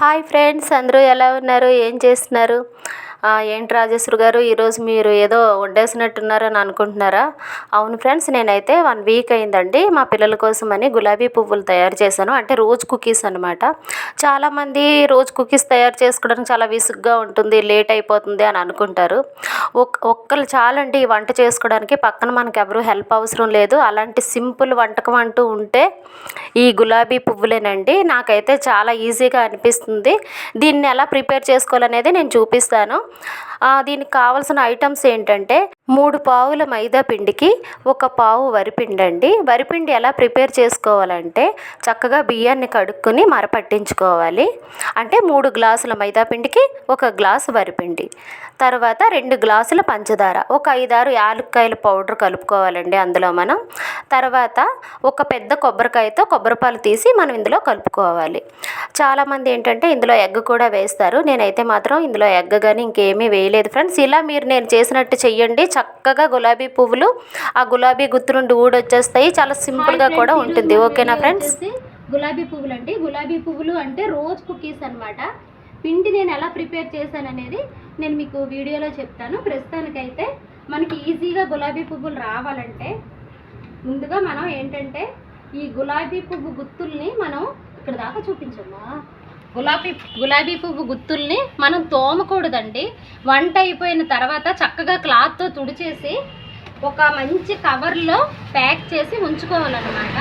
Hi friends అందరూ ఎలా ఉన్నారు? ఏం చేస్తున్నారు? ఏంటి రాజేశ్వరి గారు ఈరోజు మీరు ఏదో వండేసినట్టున్నారని అనుకుంటున్నారా? అవును ఫ్రెండ్స్ నేనైతే వన్ వీక్ అయిందండి. మా పిల్లల కోసమని గులాబీ పువ్వులు తయారు చేశాను. అంటే రోజ్ కుకీస్ అనమాట చాలామంది రోజ్ కుకీస్ తయారు చేసుకోవడానికి చాలా విసుగ్గా ఉంటుంది లేట్ అయిపోతుంది అని అనుకుంటారు. ఒక్ ఒక్కరు చాలండి వంట చేసుకోవడానికి. పక్కన మనకు ఎవరు హెల్ప్ అవసరం లేదు. అలాంటి సింపుల్ వంటకం అంటూ ఉంటే ఈ గులాబీ పువ్వులేనండి. నాకైతే చాలా ఈజీగా అనిపిస్తుంది. దీన్ని ఎలా ప్రిపేర్ చేసుకోవాలనేది నేను చూపిస్తాను. దీనికి కావాల్సిన ఐటమ్స్ ఏంటంటే మూడు పావుల మైదా పిండికి ఒక పావు వరిపిండి అండి. వరిపిండి ఎలా ప్రిపేర్ చేసుకోవాలంటే చక్కగా బియ్యాన్ని కడుక్కొని మరపట్టించుకోవాలి అంటే మూడు గ్లాసుల మైదా పిండికి ఒక గ్లాసు వరిపిండి తర్వాత రెండు గ్లాసుల పంచదార ఒక ఐదారు యాలక్కాయల పౌడర్ కలుపుకోవాలండి అందులో మనం. తర్వాత ఒక పెద్ద కొబ్బరికాయతో కొబ్బరిపాలు తీసి మనం ఇందులో కలుపుకోవాలి. చాలామంది ఏంటంటే ఇందులో ఎగ్ కూడా వేస్తారు. నేనైతే మాత్రం ఇందులో ఎగ్ కానీ ఇంకేమీ వేయలేదు ఫ్రెండ్స్. ఇలా మీరు నేను చేసినట్టు చెయ్యండి. చక్కగా గులాబీ పువ్వులు ఆ గులాబీ గుత్తు నుండి ఊడొచ్చేస్తాయి చాలా సింపుల్గా కూడా ఉంటుంది. ఓకేనా ఫ్రెండ్స్? గులాబీ పువ్వులు అండి గులాబీ పువ్వులు అంటే రోజ్ కుకీస్ అనమాట పిండి నేను ఎలా ప్రిపేర్ చేశాను అనేది నేను మీకు వీడియోలో చెప్తాను. ప్రస్తుతానికైతే మనకి ఈజీగా గులాబీ పువ్వులు రావాలంటే ముందుగా మనం ఏంటంటే ఈ గులాబీ పువ్వు గుత్తుల్ని మనం ఇక్కడ దాకా చూపించమ్మా. గులాబీ గులాబీ పువ్వు గుత్తుల్ని మనం తోమకూడదండి. వంట అయిపోయిన తర్వాత చక్కగా క్లాత్తో తుడిచేసి ఒక మంచి కవర్లో ప్యాక్ చేసి ఉంచుకోవాలన్నమాట.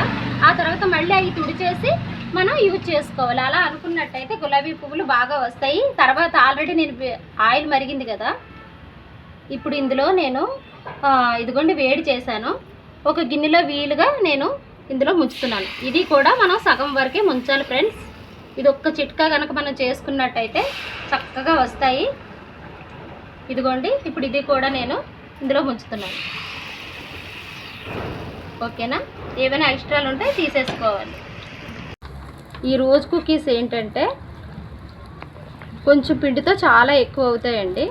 ఆ తర్వాత మళ్ళీ అవి తుడిచేసి మనం యూజ్ చేసుకోవాలి. అలా అనుకున్నట్టయితే గులాబీ పువ్వులు బాగా వస్తాయి. తర్వాత ఆల్రెడీ నేను ఆయిల్ మరిగింది కదా. ఇప్పుడు ఇందులో నేను ఇదిగోండి వేడి చేశాను. ఒక గిన్నెలో వీలుగా నేను ఇందులో ముంచుతున్నాను. ఇది కూడా మనం సగం వరకే ముంచాలి ఫ్రెండ్స్ ఇది ఒక్క చిట్కా కనుక మనం చేసుకున్నట్టయితే చక్కగా వస్తాయి. ఇదిగోండి ఇప్పుడు ఇది కూడా నేను ఇందులో ముంచుతున్నాను. ఓకేనా? ఏమైనా ఎక్స్ట్రాలు ఉంటే తీసేసుకోవాలి. ఈ రోజ్ కుకీస్ ఏంటంటే కొంచెం పిండితో చాలా ఎక్కువ అవుతాయండి.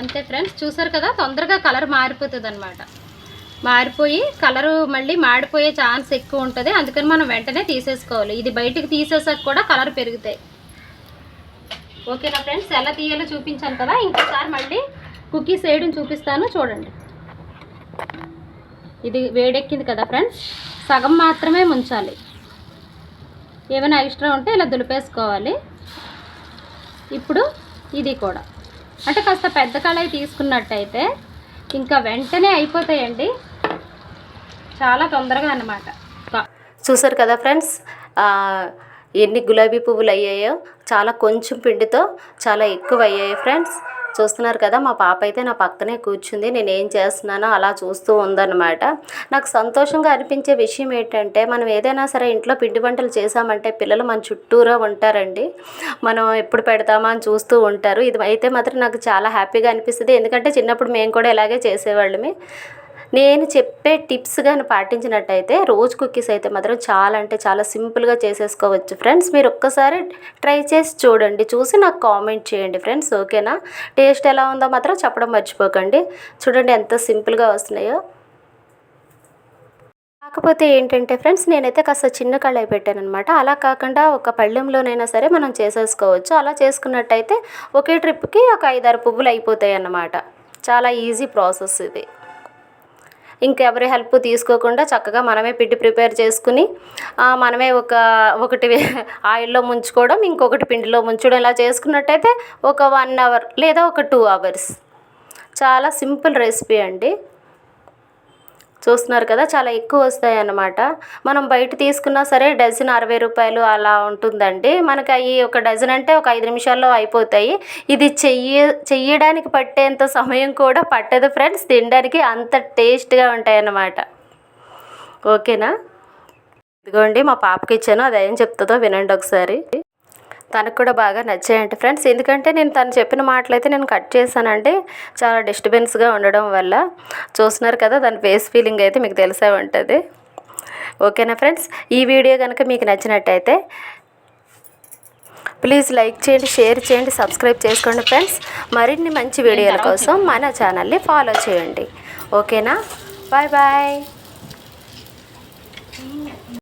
అంతే ఫ్రెండ్స్ చూసారు కదా? తొందరగా కలర్ మారిపోతుంది అనమాట మారిపోయి కలరు మళ్ళీ మాడిపోయే ఛాన్స్ ఎక్కువ ఉంటుంది. అందుకని మనం వెంటనే తీసేసుకోవాలి. ఇది బయటకు తీసేసాక కూడా కలర్ పెరుగుతాయి. ఓకేనా ఫ్రెండ్స్? ఎలా తీయాలో చూపించాను కదా. ఇంకోసారి మళ్ళీ కుకీస్ వేయడం చూపిస్తాను. చూడండి. ఇది వేడెక్కింది కదా ఫ్రెండ్స్? సగం మాత్రమే ముంచాలి. ఏమైనా ఎక్స్ట్రా ఉంటే ఇలా దులిపేసుకోవాలి. ఇప్పుడు ఇది కూడా. అంటే కాస్త పెద్ద కళాయి తీసుకున్నట్టయితే ఇంకా వెంటనే అయిపోతాయండి. చాలా తొందరగా అనమాట చూసారు కదా ఫ్రెండ్స్? ఎన్ని గులాబీ పువ్వులు అయ్యాయో చాలా కొంచెం పిండితో చాలా ఎక్కువ అయ్యాయి ఫ్రెండ్స్. చూస్తున్నారు కదా మా పాప అయితే నా పక్కనే కూర్చుంది నేను ఏం చేస్తున్నానో అలా చూస్తూ ఉందన్నమాట. నాకు సంతోషంగా అనిపించే విషయం ఏంటంటే మనం ఏదైనా సరే ఇంట్లో పిండి వంటలు చేసామంటే పిల్లలు మన చుట్టూరా ఉంటారండి. మనం ఎప్పుడు పెడతామా అని చూస్తూ ఉంటారు. ఇది అయితే మాత్రం నాకు చాలా హ్యాపీగా అనిపిస్తుంది. ఎందుకంటే చిన్నప్పుడు మేము కూడా ఇలాగే చేసేవాళ్ళమే. నేను చెప్పే టిప్స్ కానీ పాటించినట్టయితే రోజు కుక్కీస్ అయితే మాత్రం చాలా అంటే చాలా సింపుల్గా చేసేసుకోవచ్చు ఫ్రెండ్స్. మీరు ఒక్కసారి ట్రై చేసి చూడండి. చూసి నాకు కామెంట్ చేయండి ఫ్రెండ్స్. ఓకేనా? టేస్ట్ ఎలా ఉందో మాత్రం చెప్పడం మర్చిపోకండి. చూడండి ఎంత సింపుల్గా వస్తున్నాయో. కాకపోతే ఏంటంటే ఫ్రెండ్స్ నేనైతే కాస్త చిన్న కళాయి పెట్టాను అనమాట అలా కాకుండా ఒక పళ్ళెంలోనైనా సరే మనం చేసేసుకోవచ్చు. అలా చేసుకున్నట్టయితే ఒకే ట్రిప్కి ఒక ఐదారు పువ్వులు అయిపోతాయి అన్నమాట చాలా ఈజీ ప్రాసెస్ ఇది. ఇంకెవరి హెల్ప్ తీసుకోకుండా చక్కగా మనమే పిండి ప్రిపేర్ చేసుకుని మనమే ఒక ఒకటి ఆయిల్లో ముంచుకోవడం ఇంకొకటి పిండిలో ముంచడం ఇలా చేసుకున్నట్టయితే ఒక వన్ అవర్ లేదా ఒక టూ అవర్స్. చాలా సింపుల్ రెసిపీ అండి. చూస్తున్నారు కదా చాలా ఎక్కువ వస్తాయి అన్నమాట. మనం బయట తీసుకున్నా సరే డజన్ అరవై రూపాయలు అలా ఉంటుందండి. మనకి అవి ఒక డజన్ అంటే ఒక ఐదు నిమిషాల్లో అయిపోతాయి. ఇది చెయ్య చెయ్యడానికి పట్టేంత సమయం కూడా పట్టదు ఫ్రెండ్స్. తినడానికి అంత టేస్ట్గా ఉంటాయి అన్నమాట. ఓకేనా? ఇదిగోండి మా పాపకి ఇచ్చాను. అది ఏం చెప్తుందో వినండి ఒకసారి. తనకు కూడా బాగా నచ్చాయంట ఫ్రెండ్స్. ఎందుకంటే నేను తను చెప్పిన మాటలైతే నేను కట్ చేశానంటే చాలా డిస్టర్బెన్స్గా ఉండడం వల్ల. చూస్తున్నారు కదా దాని ఫేస్ ఫీలింగ్ అయితే మీకు తెలిసే ఉంటుంది. ఓకేనా ఫ్రెండ్స్? ఈ వీడియో కనుక మీకు నచ్చినట్టయితే ప్లీజ్ లైక్ చేయండి షేర్ చేయండి సబ్స్క్రైబ్ చేసుకోండి ఫ్రెండ్స్. మరిన్ని మంచి వీడియోల కోసం మన ఛానల్ని ఫాలో చేయండి. ఓకేనా బాయ్ బాయ్